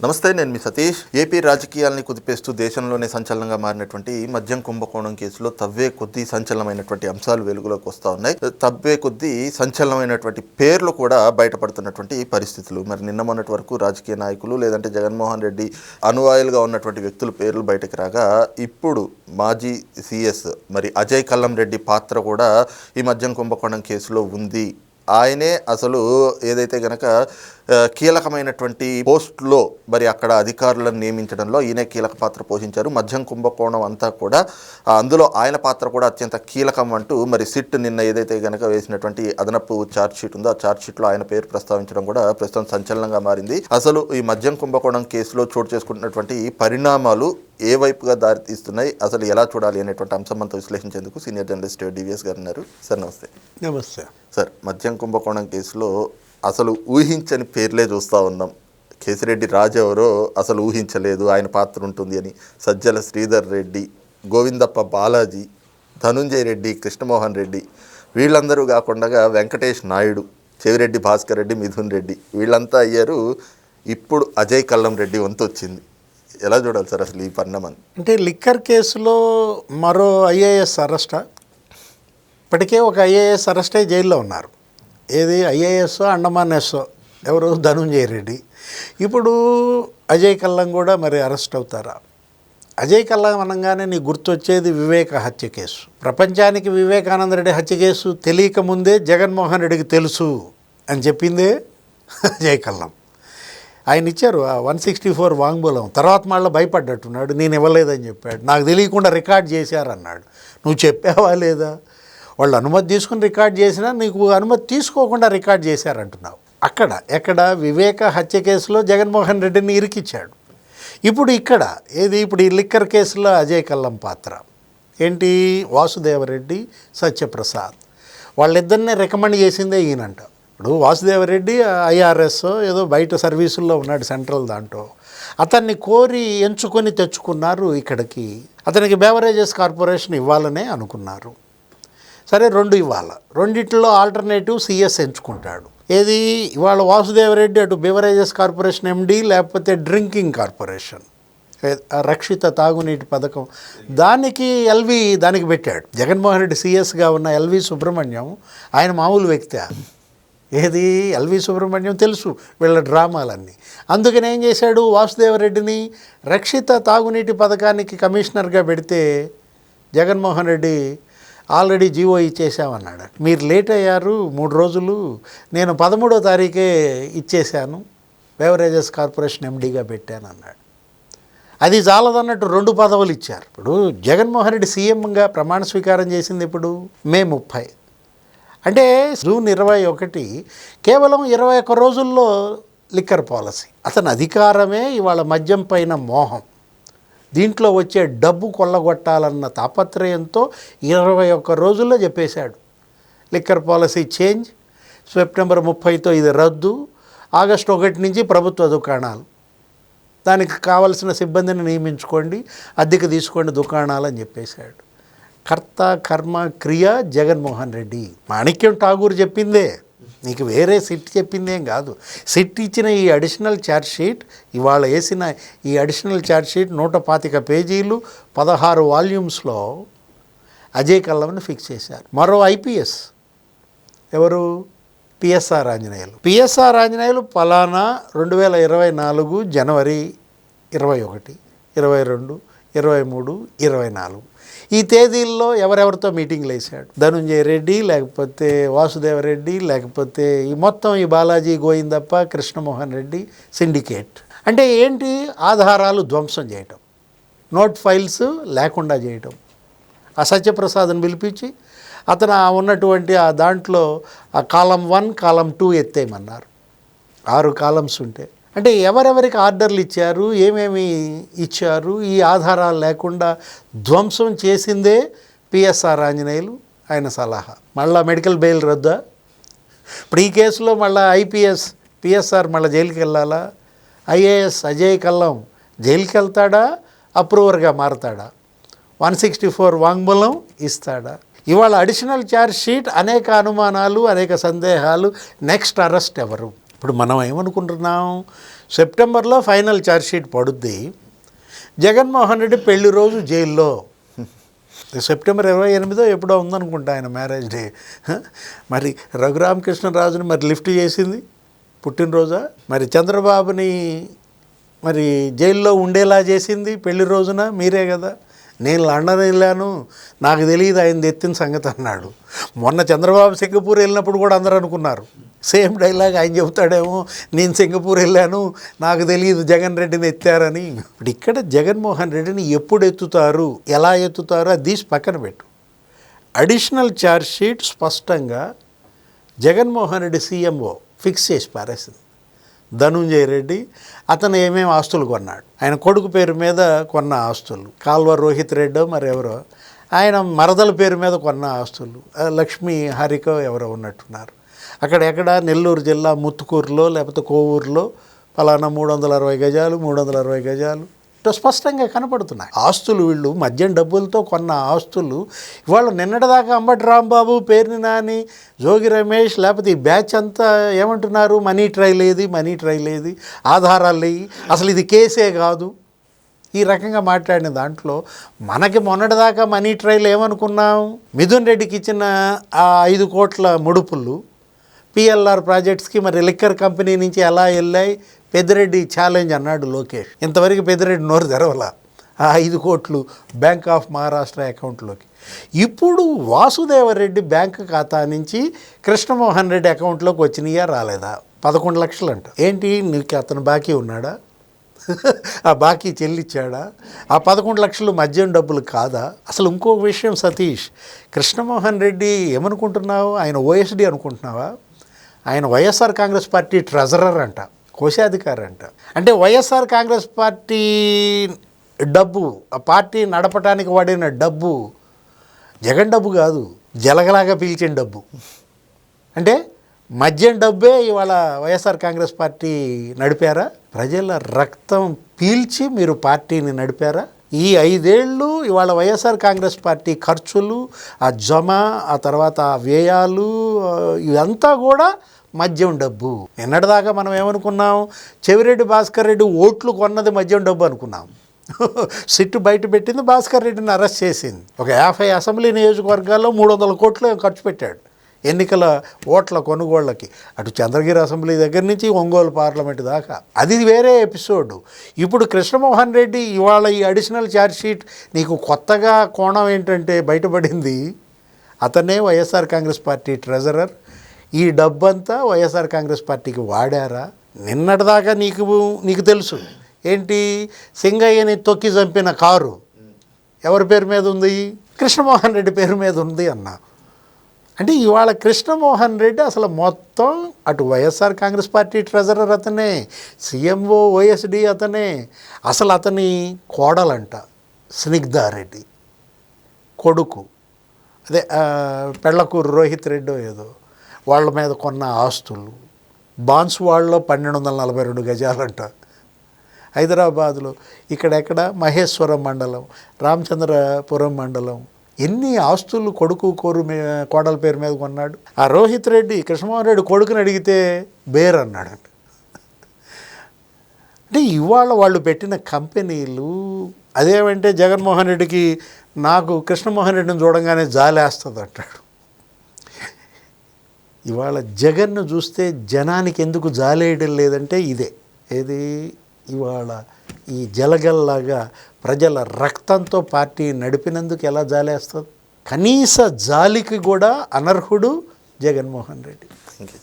నమస్తే నేను మీ సతీష్. ఏపీ రాజకీయాల్ని కుదిపేస్తూ దేశంలోనే సంచలనంగా మారినటువంటి మద్యం కుంభకోణం కేసులో తవ్వే కొద్దీ సంచలనమైనటువంటి అంశాలు వెలుగులోకి వస్తూ ఉన్నాయి. తవ్వే కొద్దీ సంచలనమైనటువంటి పేర్లు కూడా బయటపడుతున్నటువంటి పరిస్థితులు. మరి నిన్న మొన్నటి వరకు రాజకీయ నాయకులు లేదంటే జగన్మోహన్ రెడ్డి అనువాయులుగా ఉన్నటువంటి వ్యక్తుల పేర్లు బయటకు రాగా ఇప్పుడు మాజీ సీఎస్ మరి అజయ్ కల్లం రెడ్డి పాత్ర కూడా ఈ మద్యం కుంభకోణం కేసులో ఉంది. ఆయనే అసలు ఏదైతే గనక కీలకమైనటువంటి పోస్ట్లో మరి అక్కడ అధికారులను నియమించడంలో ఈయనే కీలక పాత్ర పోషించారు. మద్యం కుంభకోణం అంతా కూడా అందులో ఆయన పాత్ర కూడా అత్యంత కీలకం అంటూ మరి సిట్ నిన్న ఏదైతే గనక వేసినటువంటి అదనపు ఛార్జ్ షీట్ ఉందో ఆ ఛార్జ్ షీట్లో ఆయన పేరు ప్రస్తావించడం కూడా ప్రస్తుతం సంచలనంగా మారింది. అసలు ఈ మద్యం కుంభకోణం కేసులో చోటు చేసుకుంటున్నటువంటి పరిణామాలు ఏ వైపుగా దారితీస్తున్నాయి? అసలు ఎలా చూడాలి అనేటువంటి అంశం మనతో విశ్లేషించేందుకు సీనియర్ జర్నలిస్ట్ డివిఎస్ గారు ఉన్నారు. సార్ నమస్తే. నమస్తే. సార్ మద్యం కుంభకోణం కేసులో అసలు ఊహించని పేర్లే చూస్తూ ఉన్నాం. కేసిరెడ్డి రాజు ఎవరో అసలు ఊహించలేదు. ఆయన పాత్ర ఉంటుంది అని సజ్జల శ్రీధర్ రెడ్డి గోవిందప్ప బాలాజీ ధనుంజయ రెడ్డి కృష్ణమోహన్ రెడ్డి వీళ్ళందరూ కాకుండా వెంకటేష్ నాయుడు చెవిరెడ్డి భాస్కర్ రెడ్డి మిథున్ రెడ్డి వీళ్ళంతా అయ్యారు. ఇప్పుడు అజయ్ కల్లం రెడ్డి వంతు వచ్చింది. ఎలా చూడాలి సార్ అసలు ఈ పరిణామాన్ని అంటే లిక్కర్ కేసులో మరో ఐఏఎస్ అరెస్టా? ఇప్పటికే ఒక ఐఏఎస్ అరెస్టే జైల్లో ఉన్నారు. ఏది? IAS Andaman SO. ఎవరు? ధనుంజయ రెడ్డి. ఇప్పుడు అజయ్ కల్లం కూడా మరి అరెస్ట్ అవుతారా? అజయ్ కల్లం అనగానే నీకు గుర్తొచ్చేది వివేక హత్య కేసు. ప్రపంచానికి వివేకానంద రెడ్డి హత్య కేసు తెలియక ముందే జగన్మోహన్ రెడ్డికి తెలుసు అని చెప్పిందే అజయ్ కల్లం. ఆయన ఇచ్చారు ఆ వన్ సిక్స్టీ ఫోర్ వాంగ్మూలం. తర్వాత మళ్ళీ భయపడ్డట్టున్నాడు. నేను ఇవ్వలేదని చెప్పాడు. నాకు తెలియకుండా రికార్డ్ చేశారన్నాడు. నువ్వు చెప్పావా లేదా? వాళ్ళు అనుమతి తీసుకుని రికార్డ్ చేసినా నీకు అనుమతి తీసుకోకుండా రికార్డ్ చేశారంటున్నావు. అక్కడ ఎక్కడ వివేక హత్య కేసులో జగన్మోహన్ రెడ్డిని ఇరికిచ్చాడు. ఇప్పుడు ఇక్కడ ఏది ఇప్పుడు ఈ లిక్కర్ కేసులో అజయ్ కల్లం పాత్ర. ఏంటి? వాసుదేవరెడ్డి సత్యప్రసాద్. వాళ్ళిద్దరిని రికమెండ్ చేసిందే ఈయనంట. ఇప్పుడు వాసుదేవరెడ్డి ఐఆర్ఎస్ ఏదో బయట సర్వీసుల్లో ఉన్నాడు సెంట్రల్ దాంట్లో. అతన్ని కోరి ఎంచుకొని తెచ్చుకున్నారు ఇక్కడికి. అతనికి బేవరేజెస్ కార్పొరేషన్ ఇవ్వాలనే అనుకున్నారు. సరే రెండు ఇవ్వాలి. రెండిట్లో ఆల్టర్నేటివ్ సిఎస్ ఎంచుకుంటాడు. ఏది? ఇవాళ వాసుదేవరెడ్డి అటు బెవరేజెస్ కార్పొరేషన్ ఎండి లేకపోతే డ్రింకింగ్ కార్పొరేషన్. రక్షిత తాగునీటి పథకం. దానికి ఎల్వి దానికి పెట్టాడు. జగన్మోహన్ రెడ్డి సిఎస్గా ఉన్న ఎల్వి సుబ్రహ్మణ్యం ఆయన మామూలు వ్యక్తి. ఏది? ఎల్వి సుబ్రహ్మణ్యం తెలుసు వీళ్ళ డ్రామాలన్నీ. అందుకని ఏం చేశాడు వాసుదేవరెడ్డిని? రక్షిత తాగునీటి పథకానికి కమిషనర్గా పెడితే జగన్మోహన్ రెడ్డి ఆల్రెడీ జీవో ఇచ్చేసామన్నాడు మీరు లేట్ అయ్యారు మూడు రోజులు. నేను పదమూడో తారీఖే ఇచ్చేశాను. బెవరేజెస్ కార్పొరేషన్ ఎండీగా పెట్టాను అన్నాడు అది చాలదన్నట్టు రెండు పదవులు ఇచ్చారు. ఇప్పుడు జగన్మోహన్ రెడ్డి సీఎంగా ప్రమాణ స్వీకారం చేసింది ఇప్పుడు మే ముప్పై. అంటే జూన్ ఇరవై ఒకటి కేవలం ఇరవై ఒక్క రోజుల్లో లిక్కర్ పాలసీ. అతని అధికారమే ఇవాళ మద్యం పైన మోహం. దీంట్లో వచ్చే డబ్బు కొల్లగొట్టాలన్న తాపత్రయంతో ఇరవై ఒక్క రోజుల్లో చెప్పేశాడు. లిక్కర్ పాలసీ చేంజ్ సెప్టెంబర్ ముప్పైతో ఇది రద్దు ఆగస్టు ఒకటి నుంచి ప్రభుత్వ దుకాణాలు. దానికి కావలసిన సిబ్బందిని నియమించుకోండి అద్దెకు తీసుకోండి దుకాణాలు అని చెప్పేశాడు. కర్త కర్మ క్రియ జగన్మోహన్ రెడ్డి. మాణిక్యం ఠాగూర్ చెప్పిందే. నీకు వేరే సిట్ చెప్పిందేం కాదు. సిట్ ఇచ్చిన ఈ అడిషనల్ ఛార్జ్ షీట్ ఇవాళ వేసిన ఈ అడిషనల్ ఛార్జ్ షీట్ నూట పాతిక పేజీలు పదహారు వాల్యూమ్స్లో అజయ్ కల్లంని ఫిక్స్ చేశారు. మరో ఐపీఎస్. ఎవరు? పిఎస్ఆర్ ఆంజనేయులు. పిఎస్ఆర్ ఆంజనేయులు పలానా రెండు వేల ఇరవై నాలుగు జనవరి ఇరవై ఒకటి ఇరవై రెండు ఇరవై మూడు ఇరవై నాలుగు. ఈ తేదీల్లో ఎవరెవరితో మీటింగ్లు వేశాడు? ధనుంజయ రెడ్డి లేకపోతే వాసుదేవరెడ్డి లేకపోతే ఈ మొత్తం ఈ బాలాజీ గోయిందప్ప కృష్ణమోహన్ రెడ్డి సిండికేట్. అంటే ఏంటి? ఆధారాలు ధ్వంసం చేయటం. నోట్ ఫైల్స్ లేకుండా చేయటం. ఆ సత్యప్రసాద్ని పిలిపించి అతను ఉన్నటువంటి ఆ దాంట్లో ఆ కాలం వన్ కాలం టూ ఎత్తేయమన్నారు. ఆరు కాలమ్స్ ఉంటే. అంటే ఎవరెవరికి ఆర్డర్లు ఇచ్చారు ఏమేమి ఇచ్చారు ఈ ఆధారాలు లేకుండా ధ్వంసం చేసిందే పిఎస్ఆర్ ఆంజనేయులు ఆయన సలహా. మళ్ళా మెడికల్ బెయిల్ రద్దా? ఇప్పుడు ఈ కేసులో మళ్ళీ ఐపీఎస్ పిఎస్ఆర్ మళ్ళీ జైలుకి వెళ్ళాలా? ఐఏఎస్ అజయ్ కల్లం జైలుకి వెళ్తాడా? అప్రూవర్గా మారతాడా? వన్ సిక్స్టీ ఫోర్ వాంగ్మూలం ఇస్తాడా? ఇవాళ అడిషనల్ ఛార్జ్ షీట్ అనేక అనుమానాలు అనేక సందేహాలు నెక్స్ట్ అరెస్ట్ ఎవరు? ఇప్పుడు మనం ఏమనుకుంటున్నాం? సెప్టెంబర్లో ఫైనల్ ఛార్జ్షీట్ పడుద్ది. జగన్మోహన్ రెడ్డి పెళ్ళి రోజు జైల్లో. సెప్టెంబర్ ఇరవై ఎనిమిదో ఎప్పుడో ఉందనుకుంటా ఆయన మ్యారేజ్ డే. మరి రఘురామకృష్ణరాజుని మరి లిఫ్ట్ చేసింది పుట్టినరోజా? మరి చంద్రబాబుని మరి జైల్లో ఉండేలా చేసింది పెళ్ళి రోజున? మీరే కదా. నేను లండన్ వెళ్ళాను. నాకు తెలియదు ఆయన ఎత్తిన సంగతి అన్నాడు. మొన్న చంద్రబాబు సింగపూర్ వెళ్ళినప్పుడు కూడా అందరూ అనుకున్నారు. సేమ్ డైలాగ్ ఆయన చెబుతాడేమో నేను సింగపూర్ వెళ్ళాను నాకు తెలియదు జగన్ రెడ్డిని ఎత్తారని. ఇప్పుడు ఇక్కడ జగన్మోహన్ రెడ్డిని ఎప్పుడు ఎత్తుతారు ఎలా ఎత్తుతారు అది తీసి పక్కన పెట్టు. అడిషనల్ ఛార్జ్ షీట్ స్పష్టంగా జగన్మోహన్ రెడ్డి సీఎంఓ ఫిక్స్ చేసి పారేసింది. ధనుంజయ రెడ్డి అతను ఏమేమి ఆస్తులు కొన్నాడు? ఆయన కొడుకు పేరు మీద కొన్న ఆస్తులు. కాల్వ రోహిత్ రెడ్డో మరి ఎవరో ఆయన మరదల పేరు మీద కొన్న ఆస్తులు. లక్ష్మీ హారికో ఎవరో ఉన్నట్టున్నారు. అక్కడెక్కడ నెల్లూరు జిల్లా ముత్తుకూరులో లేకపోతే కోవూరులో. పలానా మూడు వందల అరవై గజాలు మూడు వందల అరవై గజాలు. స్పష్టంగా కనపడుతున్నాయి. ఆస్తులు వీళ్ళు మద్యం డబ్బులతో కొన్న ఆస్తులు ఇవాళ నిన్నటిదాకా అంబటి రాంబాబు పేరుని నాని జోగి రమేష్ లేకపోతే ఈ బ్యాచ్ అంతా ఏమంటున్నారు? మనీ ట్రైల్ ఏది మనీ ట్రైల్ ఏది ఆధారాలు లేవి అసలు ఇది కేసే కాదు. ఈ రకంగా మాట్లాడిన దాంట్లో మనకి మొన్నటిదాకా మనీ ట్రైల్ ఏమనుకున్నాం? మిథున్ రెడ్డికి ఇచ్చిన ఆ ఐదు కోట్ల ముడుపులు పిఎల్ఆర్ ప్రాజెక్ట్స్కి మరి లిక్కర్ కంపెనీ నుంచి ఎలా వెళ్ళాయి? పెద్దిరెడ్డి ఛాలెంజ్ అన్నాడు లోకేష్. ఇంతవరకు పెద్దిరెడ్డి నోరు తెరవల. ఆ ఐదు కోట్లు బ్యాంక్ ఆఫ్ మహారాష్ట్ర అకౌంట్లోకి ఇప్పుడు వాసుదేవరెడ్డి బ్యాంక్ ఖాతా నుంచి కృష్ణమోహన్ రెడ్డి అకౌంట్లోకి వచ్చినాయా రాలేదా? పదకొండు లక్షలు అంట ఏంటి? నీకు అతను బాకీ ఉన్నాడా? ఆ బాకీ చెల్లించాడా ఆ పదకొండు లక్షలు మద్యం డబ్బులు కాదా? అసలు ఇంకో విషయం సతీష్ కృష్ణమోహన్ రెడ్డి ఏమనుకుంటున్నావు? ఆయన ఓఎస్డి అనుకుంటున్నావా? ఆయన వైఎస్ఆర్ కాంగ్రెస్ పార్టీ ట్రెజరర్ అంట. కోశాధికారి అంట అంటే వైఎస్ఆర్ కాంగ్రెస్ పార్టీ డబ్బు ఆ పార్టీ నడపడానికి వాడిన డబ్బు జగన్ డబ్బు కాదు జలగలాగా పీల్చిన డబ్బు. అంటే మద్యం డబ్బే ఇవాళ వైఎస్ఆర్ కాంగ్రెస్ పార్టీ నడిపారా? ప్రజల రక్తం పీల్చి మీరు పార్టీని నడిపారా? ఈ ఐదేళ్ళు ఇవాళ వైఎస్ఆర్ కాంగ్రెస్ పార్టీ ఖర్చులు ఆ జమ ఆ తర్వాత ఆ వ్యయాలు ఇవంతా కూడా మద్యం డబ్బు. నిన్నటిదాకా మనం ఏమనుకున్నాం? చెవిరెడ్డి భాస్కర్ రెడ్డి ఓట్లు కొన్నది మద్యం డబ్బు అనుకున్నాం. సిట్టు బయట పెట్టింది భాస్కర్ రెడ్డిని అరెస్ట్ చేసింది. ఒక యాభై అసెంబ్లీ నియోజకవర్గాల్లో మూడు వందల కోట్లు ఖర్చు పెట్టాడు. ఎన్నికల ఓట్ల కొనుగోళ్ళకి. అటు చంద్రగిరి అసెంబ్లీ దగ్గర నుంచి ఒంగోలు పార్లమెంట్ దాకా. అది వేరే ఎపిసోడ్. ఇప్పుడు కృష్ణమోహన్ రెడ్డి ఇవాళ ఈ అడిషనల్ ఛార్జ్ షీట్ నీకు కొత్తగా కోణం ఏంటంటే బయటపడింది. అతనే వైఎస్ఆర్ కాంగ్రెస్ పార్టీ ట్రెజరర్ ఈ డబ్బంతా వైఎస్ఆర్ కాంగ్రెస్ పార్టీకి వాడారా? నిన్నటిదాకా నీకు నీకు తెలుసు. ఏంటి? సింగయ్యని తొక్కి చంపిన కారు. ఎవరి పేరు మీద ఉంది? కృష్ణమోహన్ రెడ్డి పేరు మీద ఉంది అన్నా. అంటే ఇవాళ కృష్ణమోహన్ రెడ్డి అసలు మొత్తం అటు వైఎస్ఆర్ కాంగ్రెస్ పార్టీ ట్రెజరర్ అతనే సీఎంఓ ఓఎస్డి అతనే. అసలు అతని కోడలంట స్నిగ్ధారెడ్డి. కొడుకు. అదే పెళ్ళకూరు రోహిత్ రెడ్డో ఏదో. వాళ్ళ మీద కొన్న ఆస్తులు. బాన్స్వాడలో పన్నెండు వందల నలభై రెండు గజాలంట. హైదరాబాదులో ఇక్కడెక్కడ? మహేశ్వరం మండలం రామచంద్రపురం మండలం. ఎన్ని ఆస్తులు కొడుకు కోరు కోడల పేరు మీద కొన్నాడు? ఆ రోహిత్ రెడ్డి కృష్ణమోహన్ రెడ్డి కొడుకుని అడిగితే బేర్ అన్నాడంట అంటే ఇవాళ వాళ్ళు పెట్టిన కంపెనీలు అదేమంటే జగన్మోహన్ రెడ్డికి నాకు కృష్ణమోహన్ రెడ్డిని చూడంగానే జాలేస్తుంది అంటాడు ఇవాళ జగన్ను చూస్తే జనానికి ఎందుకు జాలేయడం లేదంటే ఇదే. ఏది? ఇవాళ ఈ జలగల్లాగా ప్రజల రక్తంతో పార్టీ నడిపినందుకు ఎలా జాలేస్తుంది? కనీస జాలికి కూడా అనర్హుడు జగన్మోహన్ రెడ్డి. Thank you